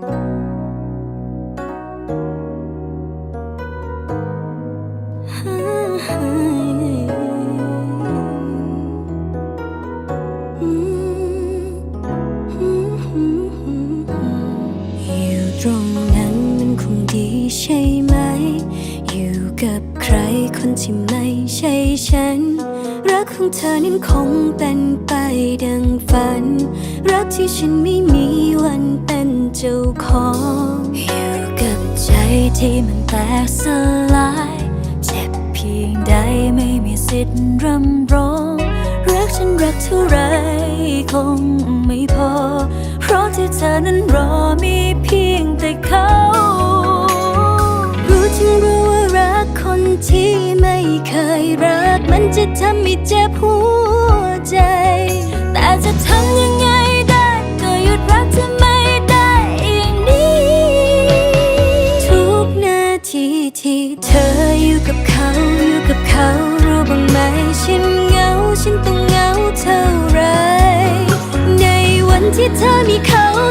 อยู่ตรงนั้นมันคงดีใช่ไหม อยู่กับใครคนที่ไม่ใช่ฉัน รักของเธอนั้นคงเป็นไปดังฝัน รักที่ฉันไม่มีวัน ที่มันแตกสลาย เจ็บเพียงใดไม่มีสิทธิ์รำร้อง รักฉันรักเท่าไรคงไม่พอ เพราะที่เธอนั้นรอมีเพียงแต่เขา รู้จึงรู้ว่ารักคนที่ไม่เคยรัก มันจะทำให้เจ็บหัวใจ แต่จะทำยังไงได้ก็หยุดรักเธอไม่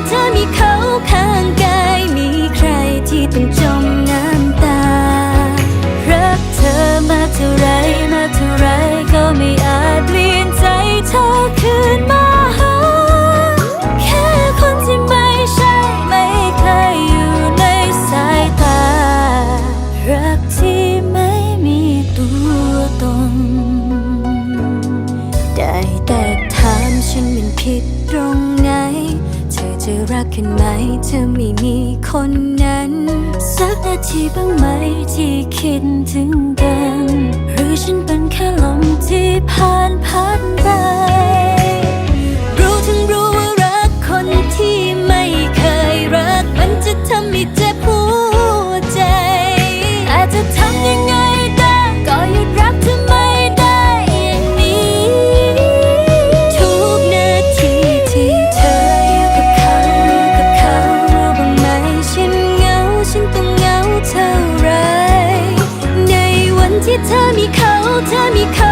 เธอมีเขาข้างกายมีใครที่ต้องจมน้ำตา รักเธอมาเท่าไรมาเท่าไรก็ไม่อาจเปลี่ยนใจเธอคืนมาหาแค่คนที่ไม่ใช่ไม่เคยอยู่ในสายตา รักที่ไม่มีตัวตน ได้แต่ถามฉันเป็นผิดตรง จะรักกันไหมเธอไม่มีคนนั้น สักนาทีบ้างไหมที่คิดถึงกัน หรือฉันเป็นแค่ลมที่ผ่านพัด to me